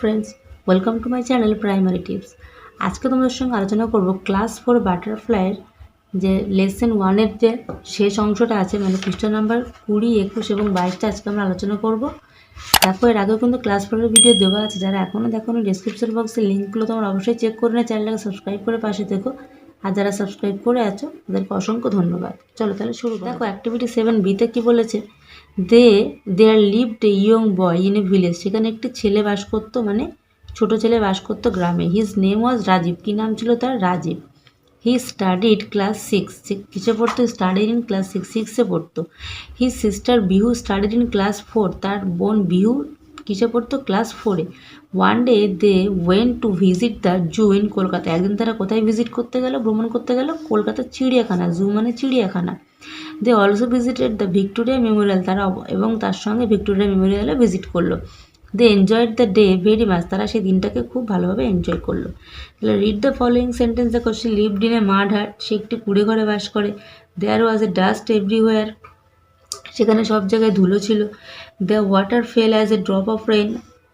Friends welcome to my channel primary tips আজকে তোমাদের সঙ্গে আলোচনা করব ক্লাস ফোর বাটারফ্লাইয়ের যে লেসন ওয়ানের যে শেষ অংশটা আছে মানে পৃষ্ঠ নাম্বার কুড়ি, একুশ এবং বাইশটা আজকে আমরা আলোচনা করব। দেখো, এর আগেও কিন্তু ক্লাস ফোরের ভিডিও দেওয়া আছে, যারা এখনও দেখো ডিসক্রিপশন বক্সে লিঙ্কগুলো তোমরা অবশ্যই চেক করে নিয়ে চ্যানেলটাকে সাবস্ক্রাইব করে পাশে থেকো। আর যারা সাবস্ক্রাইব করে আছো, তাদেরকে অসংখ্য ধন্যবাদ। চলো তাহলে শুরু। দেখো অ্যাক্টিভিটি সেভেন বিতে কী বলেছে? They there lived a young boy in a village সেখানে একটি ছেলে বাস করতো মানে ছোট ছেলে বাস করতো গ্রামে। হিজ নেম ওয়াজ রাজীব কী নাম ছিল তার? Rajiv he studied class six কিসে পড়তো? স্টাডিড ইন ক্লাস সিক্স সিক্সে পড়তো। His sister Bihu studied in class four তার বোন বিহু কিসে পড়তো? ক্লাস ফোরে one day they went to visit the zoo in Kolkata একদিন তারা কোথায় ভিজিট করতে গেল, ভ্রমণ করতে গেল? কলকাতার চিড়িয়াখানা। জু মানে চিড়িয়াখানা। They also visited the Victoria Memorial তারা এবং তার সঙ্গে ভিক্টোরিয়া মেমোরিয়ালে ভিজিট করল। They enjoyed the day very much তারা সেই দিনটাকে খুব ভালোভাবে এনজয় করল। তাহলে রিড দ্য ফলোয়িং সেন্টেন্স দেখো সে লিভড ইন এ মাড হাট সে একটি কুড়ে ঘরে বাস করে। দেয়ার ওয়াজ এ ডাস্ট এভরিওয়্যার সেখানে সব জায়গায় ধুলো ছিল। The water fell as a drop of rain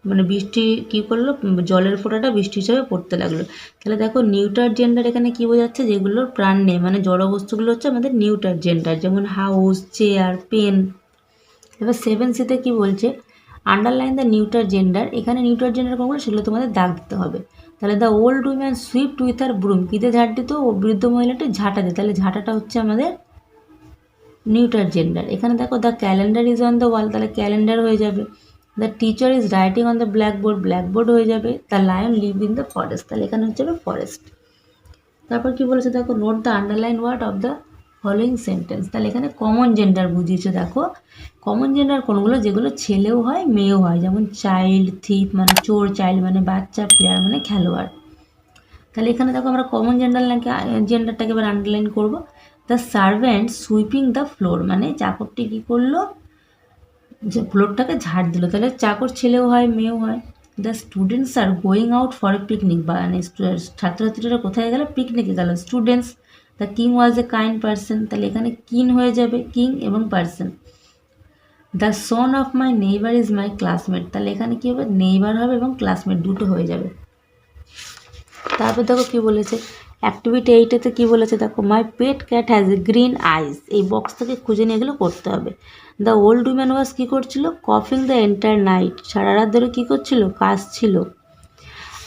মানে বৃষ্টি কী করল? জলের ফোঁটাটা বৃষ্টি হিসাবে পড়তে লাগল। তাহলে দেখো নিউটার জেন্ডার এখানে কী বোঝাচ্ছে? যেগুলোর প্রাণ নেই। মানে জড় বস্তুগুলো হচ্ছে আমাদের নিউটার জেন্ডার যেমন হাউস, চেয়ার, পেন। এবার সেভেন সিতে কী বলছে? আন্ডারলাইন দ্য নিউটার জেন্ডার এখানে নিউটার জেন্ডার কোনগুলো সেগুলো তোমাদের দাগ দিতে হবে। তাহলে the old woman swift with her broom কিতে ঝাড় দিত? ও বৃদ্ধ মহিলাটি ঝাঁটা দিত। তাহলে ঝাঁটাটা হচ্ছে আমাদের নিউটার জেন্ডার এখানে দেখো the calendar is on the wall তাহলে ক্যালেন্ডার হয়ে যাবে। The teacher is writing on the blackboard blackboard হয়ে যাবে the lion live in the forest তাহলে এখানে হচ্ছে যাবে ফরেস্ট তারপর কি বলেছে দেখো note the underline word of the following sentence তাহলে এখানে কমন জেন্ডার বুঝিয়েছে দেখো। কমন জেন্ডার কোনগুলো? যেগুলো ছেলেও হয়, মেয়েও হয়, যেমন চাইল্ড থিপ মানে চোর চাইল্ড মানে বাচ্চা প্লেয়ার মানে খেলোয়াড়। তাহলে এখানে দেখো আমরা কমন জেন্ডার নাকি জেন্ডারটাকে এবার আন্ডারলাইন করব। The servant sweeping the floor মানে চাকরটি কী করল? ফ্লোরটাকে ঝাড় দিল, তাহলে চাকর ছেলেও হয়, মেয়েও হয়। The students are going out for a picnic বা মানে ছাত্রছাত্রীরা কোথায় গেল? পিকনিকে গেল। Students the king was a kind person তাহলে এখানে কিন হয়ে যাবে কিং এবং person the son of my neighbour is my classmate তাহলে এখানে কী হবে? নেইবার হবে এবং ক্লাসমেট দুটো হয়ে যাবে। তারপর দেখো কী বলেছে অ্যাক্টিভিটি এইটাতে কি বলেছে, দেখো my pet cat has a green eyes এই বক্স থেকে খুঁজে নিয়ে গেলে করতে হবে। দ্য ওল্ড উম্যান ওয়াজ কী করছিল? কফিং দ্য এন্টায়ার নাইট সারা রাত ধরে কী করছিল? কাজ ছিল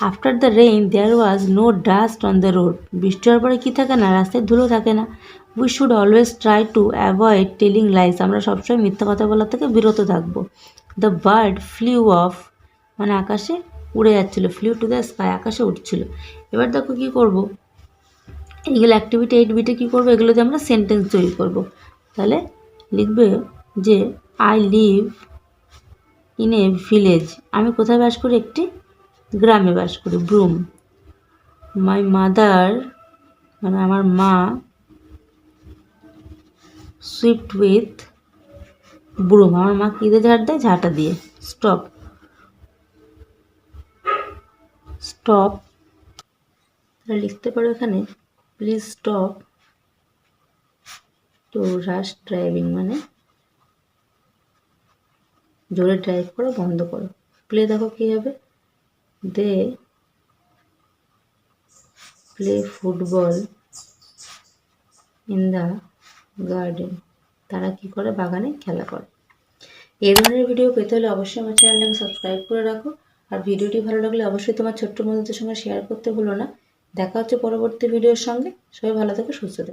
after the rain there was no dust on the road বৃষ্টি হওয়ার পরে কী থাকে না? রাস্তায় ধুলো থাকে না। We should always try to avoid telling lies আমরা সবসময় মিথ্যা কথা বলার থেকে বিরত থাকব। দ্য বার্ড ফ্লিউ অফ মানে আকাশে উড়ে যাচ্ছিল। ফ্লিউ টু দ্য স্কাই আকাশে উঠছিল। এবার দেখো কী করব? এইগুলো অ্যাক্টিভিটি এইট বিটে কী করব? এগুলো দিয়ে আমরা সেন্টেন্স তৈরি করব। তাহলে লিখবে যে I live in a village আমি কোথায় বাস করি? একটি গ্রামে বাস করি, ব্রুম। মাই মাদার মানে আমার মা সুইফট উইথ ব্রুম আমার মা কী দিয়ে ঝাড় দেয়? ঝাঁটা দিয়ে। স্টপ স্টপ লিখতে পারো এখানে। Please stop to rash driving মানে জোরে ড্রাইভ করো, বন্ধ করো। প্লে দেখো কী হবে। They play football in the garden তারা কি করে? বাগানে খেলা করে। এই ধরনের ভিডিও পেতে হলে অবশ্যই আমার চ্যানেলটাকে সাবস্ক্রাইব করে রাখো। আর ভিডিওটি ভালো লাগলে অবশ্যই তোমার ছোট্ট বন্ধুদের সঙ্গে শেয়ার করতে ভুলো না। দেখা হচ্ছে পরবর্তী ভিডিওর সঙ্গে। সবাই ভালো থেকো সুস্থ থেকো।